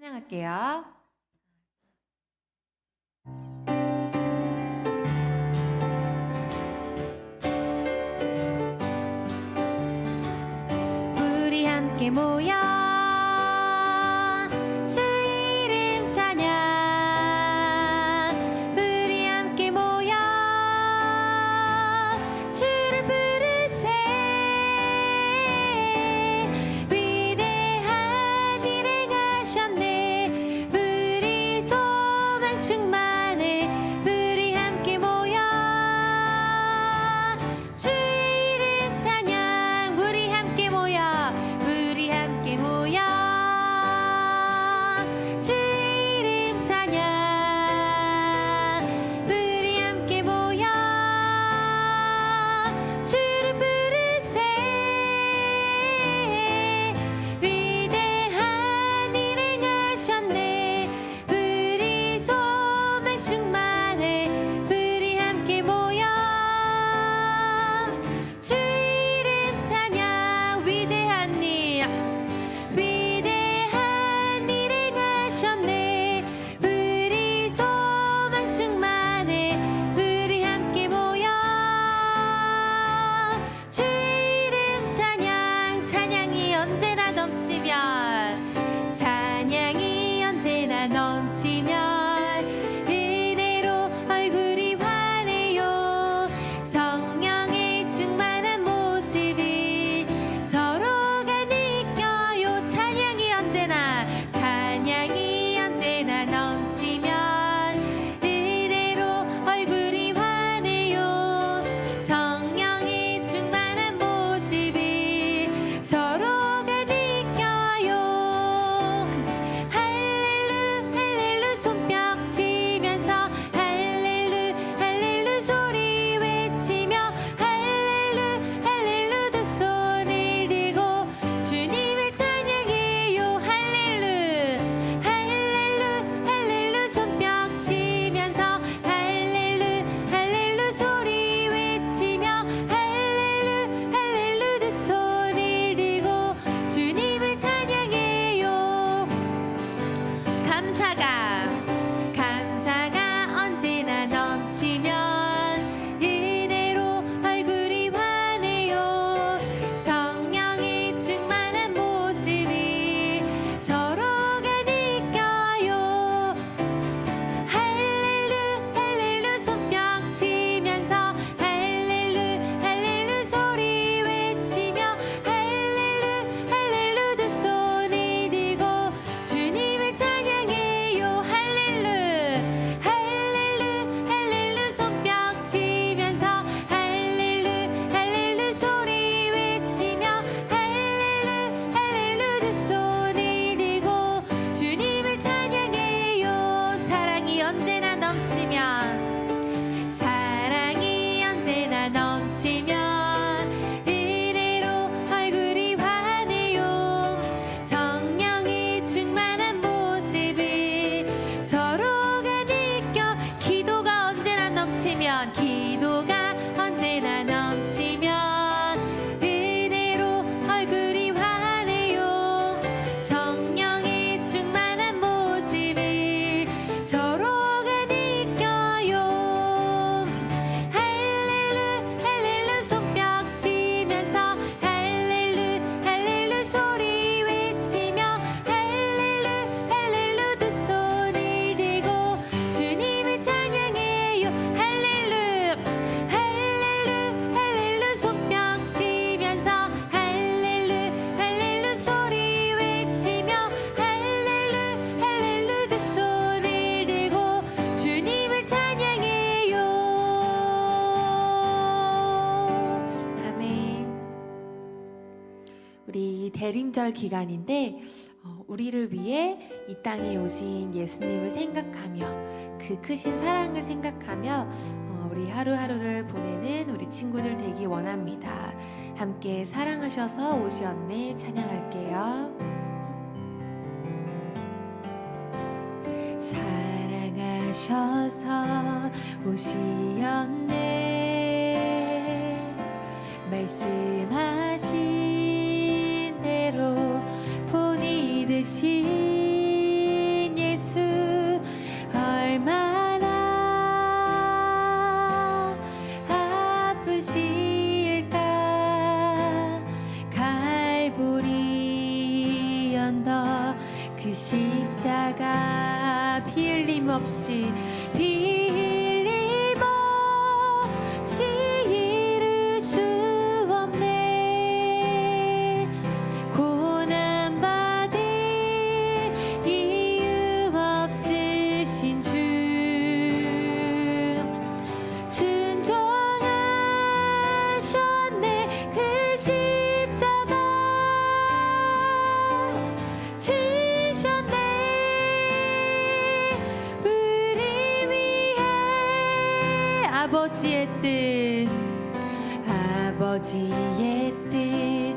찬양할게요. 우리 함께 모여 하 나. 대림절 기간인데 어, 우리를 위해 이 땅에 오신 예수님을 생각하며 그 크신 사랑을 생각하며 어, 우리 하루하루를 보내는 우리 친구들 되기 원합니다. 함께 사랑하셔서 오시었네 찬양할게요. 사랑하셔서 오시었네 말씀하 대신 예수 얼마나 아프실까? 갈보리 언덕 그 십자가 피 흘림 없이 피 아버지의 뜻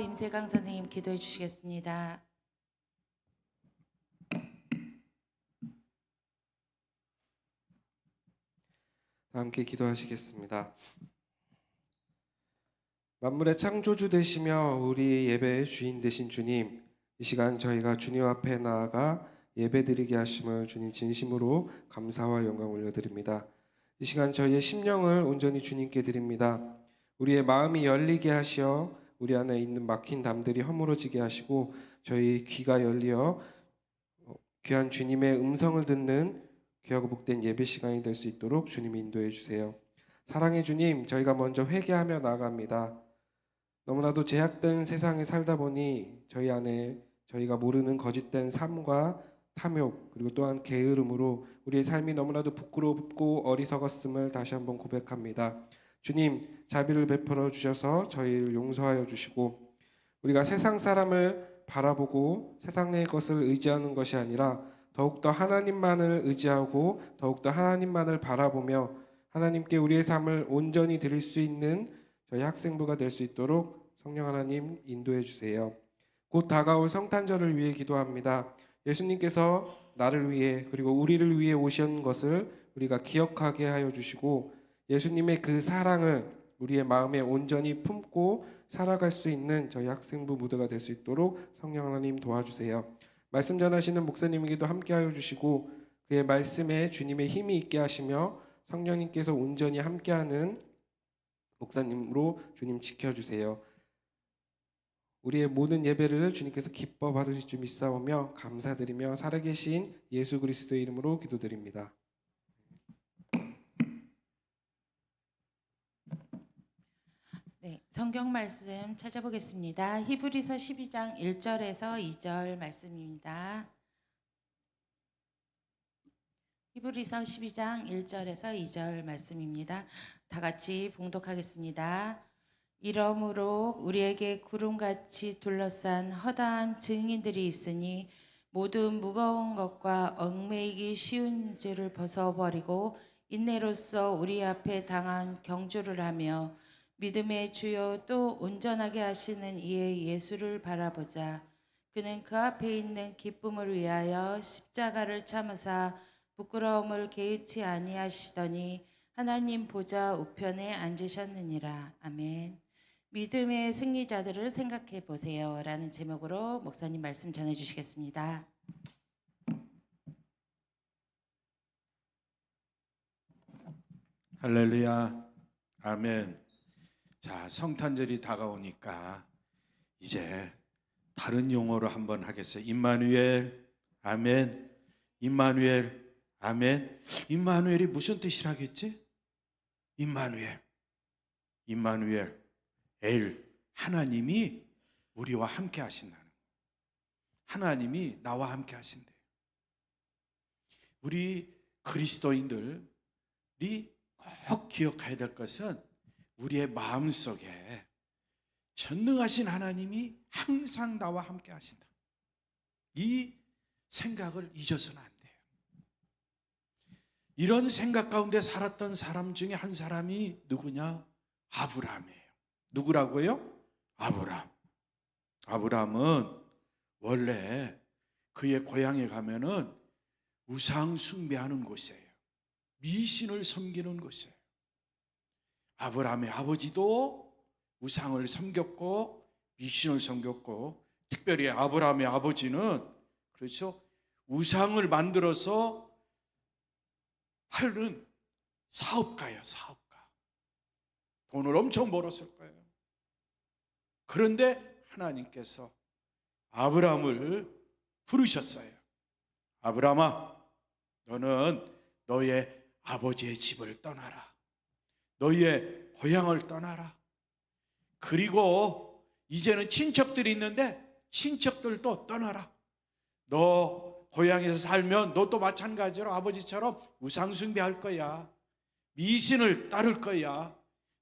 임세강 선생님 기도해 주시겠습니다. 함께 기도하시겠습니다. 만물의 창조주 되시며 우리 예배의 주인 되신 주님, 이 시간 저희가 주님 앞에 나아가 예배드리게 하심을 주님 진심으로 감사와 영광 올려드립니다. 이 시간 저희의 심령을 온전히 주님께 드립니다. 우리의 마음이 열리게 하시어 우리 안에 있는 막힌 담들이 허물어지게 하시고 저희 귀가 열리어 어, 귀한 주님의 음성을 듣는 귀하고 복된 예배 시간이 될 수 있도록 주님 인도해 주세요. 사랑의 주님, 저희가 먼저 회개하며 나아갑니다. 너무나도 제약된 세상에 살다 보니 저희 안에 저희가 모르는 거짓된 삶과 탐욕 그리고 또한 게으름으로 우리의 삶이 너무나도 부끄럽고 어리석었음을 다시 한번 고백합니다. 주님, 자비를 베풀어 주셔서 저희를 용서하여 주시고 우리가 세상 사람을 바라보고 세상의 것을 의지하는 것이 아니라 더욱더 하나님만을 의지하고 더욱더 하나님만을 바라보며 하나님께 우리의 삶을 온전히 드릴 수 있는 저희 학생부가 될 수 있도록 성령 하나님 인도해 주세요. 곧 다가올 성탄절을 위해 기도합니다. 예수님께서 나를 위해 그리고 우리를 위해 오신 것을 우리가 기억하게 하여 주시고 예수님의 그 사랑을 우리의 마음에 온전히 품고 살아갈 수 있는 저희 학생부 무대가 될 수 있도록 성령 하나님 도와주세요. 말씀 전하시는 목사님에게도 함께하여 주시고 그의 말씀에 주님의 힘이 있게 하시며 성령님께서 온전히 함께하는 목사님으로 주님 지켜주세요. 우리의 모든 예배를 주님께서 기뻐 받으실 줄 믿사오며 감사드리며 살아계신 예수 그리스도의 이름으로 기도드립니다. 성경 말씀 찾아보겠습니다. 히브리서 12장 1절에서 2절 말씀입니다. 히브리서 12장 1절에서 2절 말씀입니다. 다 같이 봉독하겠습니다. 이러므로 우리에게 구름같이 둘러싼 허다한 증인들이 있으니 모든 무거운 것과 얽매이기 쉬운 죄를 벗어버리고 인내로서 우리 앞에 당한 경주를 하며 믿음의 주요 또 온전하게 하시는 이의 예수를 바라보자. 그는 그 앞에 있는 기쁨을 위하여 십자가를 참으사 부끄러움을 개의치 아니하시더니 하나님 보좌 우편에 앉으셨느니라. 아멘. 믿음의 승리자들을 생각해 보세요. 라는 제목으로 목사님 말씀 전해 주시겠습니다. 할렐루야. 아멘. 자, 성탄절이 다가오니까 이제 다른 용어로 한번 하겠어요. 임마누엘. 아멘. 임마누엘. 아멘. 임마누엘이 무슨 뜻이라겠지? 임마누엘. 임마누엘. 엘. 하나님이 우리와 함께 하신다는 거. 하나님이 나와 함께 하신대. 우리 그리스도인들이 꼭 기억해야 될 것은 우리의 마음 속에 전능하신 하나님이 항상 나와 함께 하신다. 이 생각을 잊어서는 안 돼요. 이런 생각 가운데 살았던 사람 중에 한 사람이 누구냐? 아브라함이에요. 누구라고요? 아브라함. 아브라함은 원래 그의 고향에 가면은 우상 숭배하는 곳이에요. 미신을 섬기는 곳이에요. 아브라함의 아버지도 우상을 섬겼고 미신을 섬겼고 특별히 아브라함의 아버지는 그렇죠. 우상을 만들어서 팔는 사업가예요, 사업가. 돈을 엄청 벌었을 거예요. 그런데 하나님께서 아브라함을 부르셨어요. 아브라함아, 너는 너의 아버지의 집을 떠나라. 너희의 고향을 떠나라. 그리고 이제는 친척들이 있는데 친척들도 떠나라. 너 고향에서 살면 너도 마찬가지로 아버지처럼 우상숭배할 거야. 미신을 따를 거야.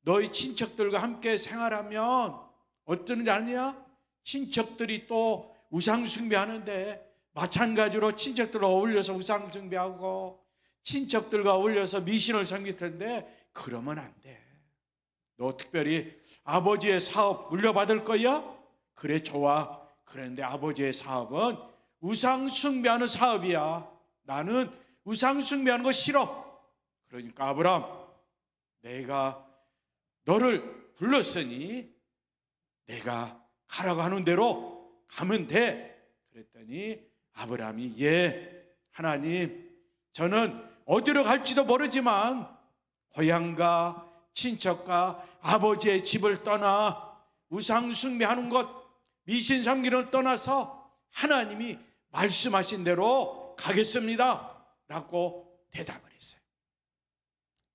너희 친척들과 함께 생활하면 어떤 일 아니야? 친척들이 또 우상숭배하는데 마찬가지로 친척들과 어울려서 우상숭배하고 친척들과 어울려서 미신을 섬길 텐데 그러면 안 돼. 너 특별히 아버지의 사업 물려받을 거야? 그래 좋아. 그런데 아버지의 사업은 우상 숭배하는 사업이야. 나는 우상 숭배하는 거 싫어. 그러니까 아브람, 내가 너를 불렀으니 내가 가라고 하는 대로 가면 돼. 그랬더니 아브라함이 예, 하나님, 저는 어디로 갈지도 모르지만 고향과 친척과 아버지의 집을 떠나 우상 숭배하는 것, 미신 섬기를 떠나서 하나님이 말씀하신 대로 가겠습니다. 라고 대답을 했어요.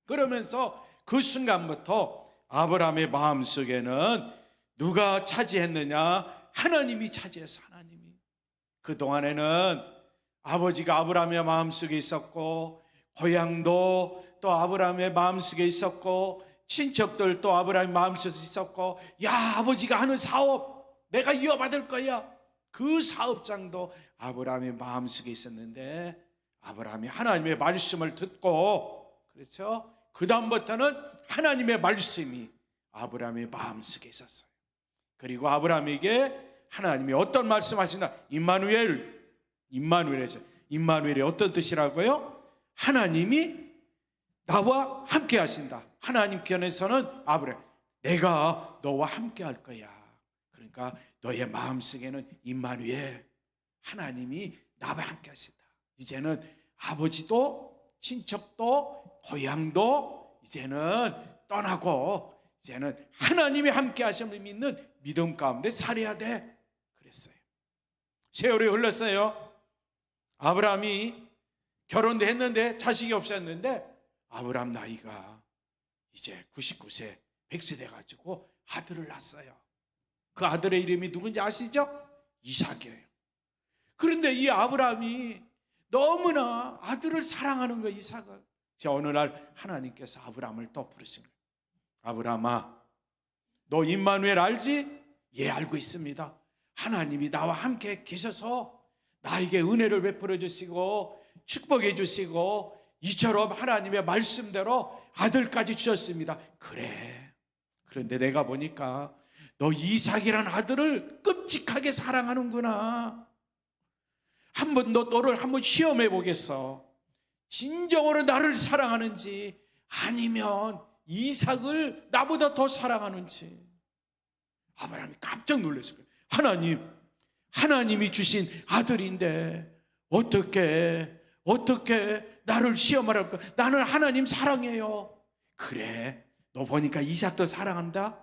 그러면서 그 순간부터 아브라함의 마음 속에는 누가 차지했느냐? 하나님이 차지해서 하나님이. 그동안에는 아버지가 아브라함의 마음 속에 있었고 고향도 또 아브라함의 마음속에 있었고 친척들도 아브라함의 마음속에 있었고 야 아버지가 하는 사업 내가 이어받을 거야. 그 사업장도 아브라함의 마음속에 있었는데 아브라함이 하나님의 말씀을 듣고 그렇죠? 그 다음부터는 하나님의 말씀이 아브라함의 마음속에 있었어요. 그리고 아브라함에게 하나님이 어떤 말씀하신다? 임마누엘 임마누엘에서 임마누엘이 어떤 뜻이라고요? 하나님이 나와 함께 하신다. 하나님 편에서는 아브라함 내가 너와 함께 할 거야. 그러니까 너의 마음속에는 임마누엘 하나님이 나와 함께 하신다. 이제는 아버지도 친척도 고향도 이제는 떠나고 이제는 하나님이 함께 하심을 믿는 믿음 가운데 살아야 돼. 그랬어요. 세월이 흘렀어요. 아브라함이 결혼도 했는데 자식이 없었는데 아브라함 나이가 이제 99세 100세 돼가지고 아들을 낳았어요. 그 아들의 이름이 누군지 아시죠? 이삭이에요. 그런데 이 아브라함이 너무나 아들을 사랑하는 거예요, 이삭을. 자, 어느 날 하나님께서 아브라함을 또 부르신 거예요. 아브라함아, 너 임마누엘 알지? 예, 알고 있습니다. 하나님이 나와 함께 계셔서 나에게 은혜를 베풀어 주시고 축복해 주시고 이처럼 하나님의 말씀대로 아들까지 주셨습니다. 그래. 그런데 내가 보니까 너 이삭이란 아들을 끔찍하게 사랑하는구나. 한번 너 너를 한번 시험해 보겠어. 진정으로 나를 사랑하는지 아니면 이삭을 나보다 더 사랑하는지. 아브라함이 깜짝 놀랐을 거예요. 하나님, 하나님이 주신 아들인데 어떻게 어떻게 나를 시험하랄까? 나는 하나님 사랑해요. 그래. 너 보니까 이삭도 사랑한다.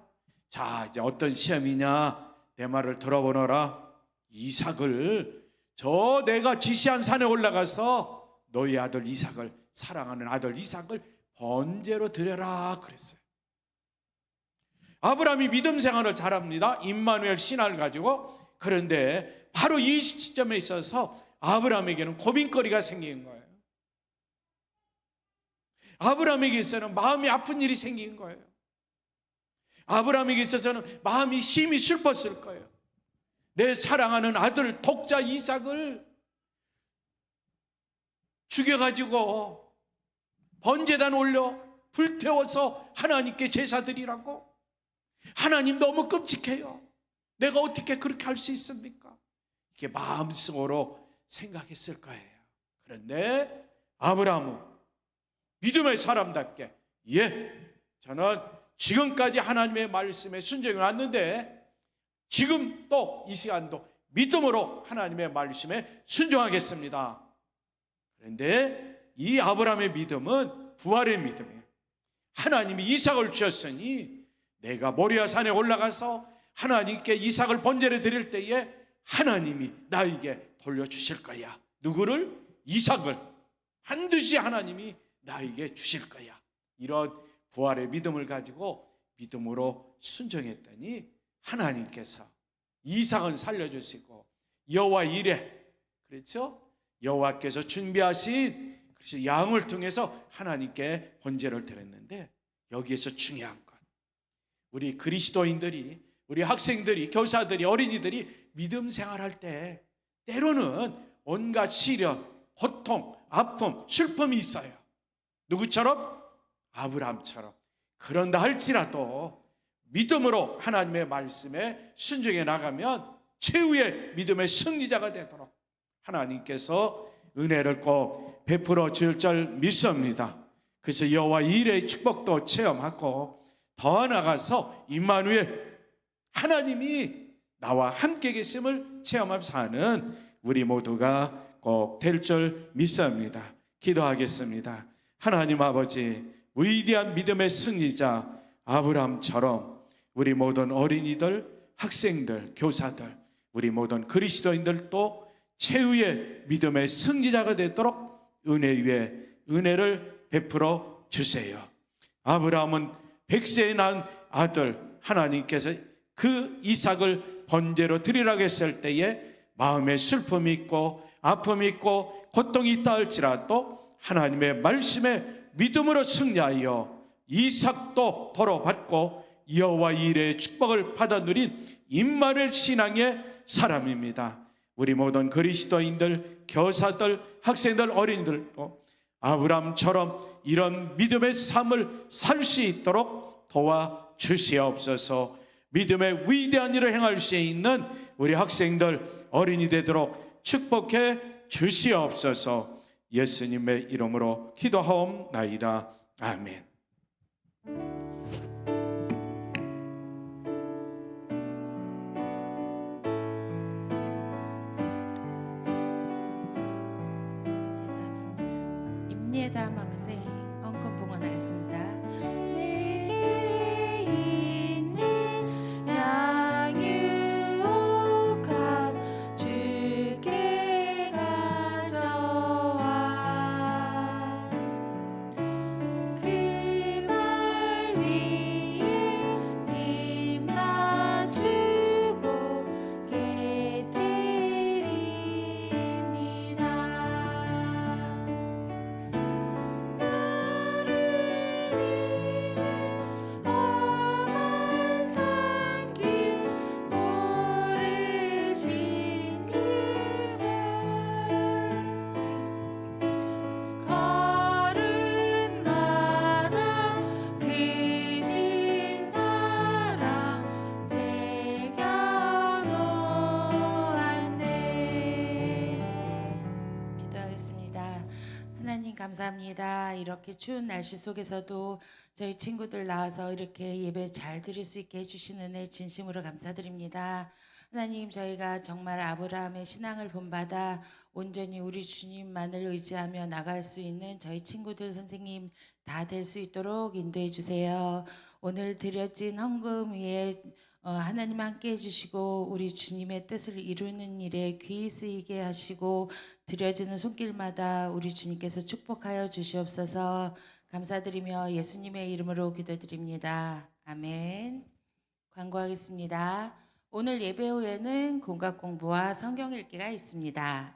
자, 이제 어떤 시험이냐? 내 말을 들어보너라. 이삭을 저 내가 지시한 산에 올라가서 너희 아들 이삭을 사랑하는 아들 이삭을 번제로 드려라 그랬어요. 아브라함이 믿음 생활을 잘합니다. 임마누엘 신화를 가지고 그런데 바로 이 시점에 있어서 아브라함에게는 고민거리가 생긴 거예요. 아브라함에게 있어서는 마음이 아픈 일이 생긴 거예요. 아브라함에게 있어서는 마음이 심히 슬펐을 거예요. 내 사랑하는 아들 독자 이삭을 죽여가지고 번제단 올려 불태워서 하나님께 제사 드리라고 하나님 너무 끔찍해요. 내가 어떻게 그렇게 할 수 있습니까? 이게 마음속으로 생각했을 거예요. 그런데 아브라함은 믿음의 사람답게 예, 저는 지금까지 하나님의 말씀에 순종해 왔는데 지금 또 이 시간도 믿음으로 하나님의 말씀에 순종하겠습니다. 그런데 이 아브라함의 믿음은 부활의 믿음이에요. 하나님이 이삭을 주셨으니 내가 모리아 산에 올라가서 하나님께 이삭을 번제를 드릴 때에 하나님이 나에게 돌려주실 거야. 누구를? 이삭을. 반드시 하나님이 나에게 주실 거야. 이런 부활의 믿음을 가지고 믿음으로 순종했더니 하나님께서 이삭은 살려주시고 여호와 이래 그렇죠? 여호와께서 준비하신 그래서 양을 통해서 하나님께 번제를 드렸는데 여기에서 중요한 것 우리 그리스도인들이 우리 학생들이 교사들이 어린이들이 믿음 생활할 때 때로는 온갖 시련, 고통, 아픔, 슬픔이 있어요. 누구처럼? 아브라함처럼. 그런다 할지라도 믿음으로 하나님의 말씀에 순종해 나가면 최후의 믿음의 승리자가 되도록 하나님께서 은혜를 꼭 베풀어 줄 줄 믿습니다. 그래서 여호와 일의 축복도 체험하고 더 나아가서 임마누엘 하나님이 나와 함께 계심을 체험하면서 사는 우리 모두가 꼭 될 줄 믿습니다. 기도하겠습니다. 하나님 아버지 위대한 믿음의 승리자 아브라함처럼 우리 모든 어린이들, 학생들, 교사들, 우리 모든 그리스도인들도 최후의 믿음의 승리자가 되도록 은혜 위에 은혜를 베풀어 주세요. 아브라함은 백세에 낳은 아들 하나님께서 그 이삭을 번제로 드리라고 했을 때에 마음에 슬픔이 있고 아픔이 있고 고통이 있다 할지라도 하나님의 말씀에 믿음으로 승리하여 이삭도 도로 받고 여호와 일의 축복을 받아 누린 임마누엘 신앙의 사람입니다. 우리 모든 그리스도인들, 교사들, 학생들, 어린이들도 아브람처럼 이런 믿음의 삶을 살 수 있도록 도와 주시옵소서. 믿음의 위대한 일을 행할 수 있는 우리 학생들, 어린이 되도록 축복해 주시옵소서. 예수님의 이름으로 기도하옵나이다. 아멘. 임예담 학생 감사합니다. 이렇게 추운 날씨 속에서도 저희 친구들 나와서 이렇게 예배 잘 드릴 수 있게 해주신 은혜 진심으로 감사드립니다. 하나님 저희가 정말 아브라함의 신앙을 본받아 온전히 우리 주님만을 의지하며 나갈 수 있는 저희 친구들 선생님 다 될 수 있도록 인도해 주세요. 오늘 드려진 헌금 위에 어, 하나님 함께 해주시고 우리 주님의 뜻을 이루는 일에 귀 쓰이게 하시고 드려지는 손길마다 우리 주님께서 축복하여 주시옵소서 감사드리며 예수님의 이름으로 기도드립니다. 아멘. 광고하겠습니다. 오늘 예배 후에는 공각 공부와 성경 읽기가 있습니다.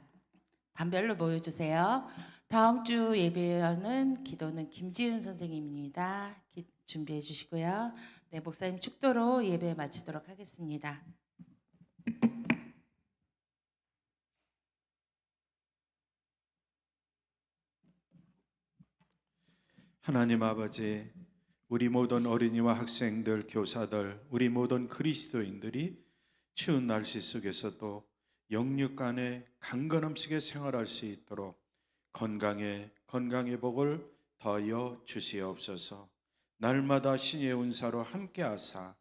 반별로 모여주세요. 다음 주 예배는 기도는 김지은 선생님입니다. 기- 준비해 주시고요. 네, 목사님 축도로 예배 마치도록 하겠습니다. 하나님 아버지, 우리 모든 어린이와 학생들, 교사들, 우리 모든 그리스도인들이 추운 날씨 속에서도 영육 간에 강건함식에 생활할 수 있도록 건강에 건강의 복을 더하여 주시옵소서. 날마다 신의 은사로 함께하사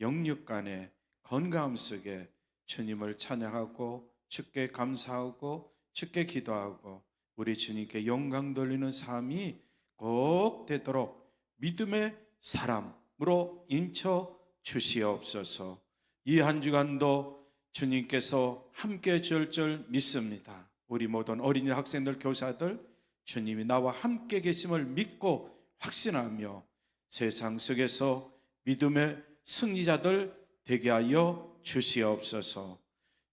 영육 간에 건강함 속에 주님을 찬양하고 주께 감사하고 주께 기도하고 우리 주님께 영광 돌리는 삶이 꼭 되도록 믿음의 사람으로 인쳐 주시옵소서. 이 한 주간도 주님께서 함께 줄줄 믿습니다. 우리 모든 어린이 학생들 교사들 주님이 나와 함께 계심을 믿고 확신하며 세상 속에서 믿음의 승리자들 되게 하여 주시옵소서.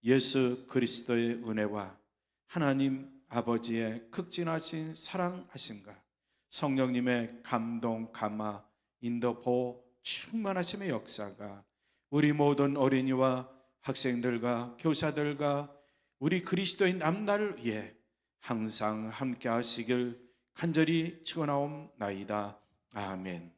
예수 그리스도의 은혜와 하나님 아버지의 극진하신 사랑하심과 성령님의 감동, 감화, 인도, 보호, 충만하심의 역사가 우리 모든 어린이와 학생들과 교사들과 우리 그리스도인 남날을 위해 항상 함께 하시길 간절히 축원하옵나이다. 아멘.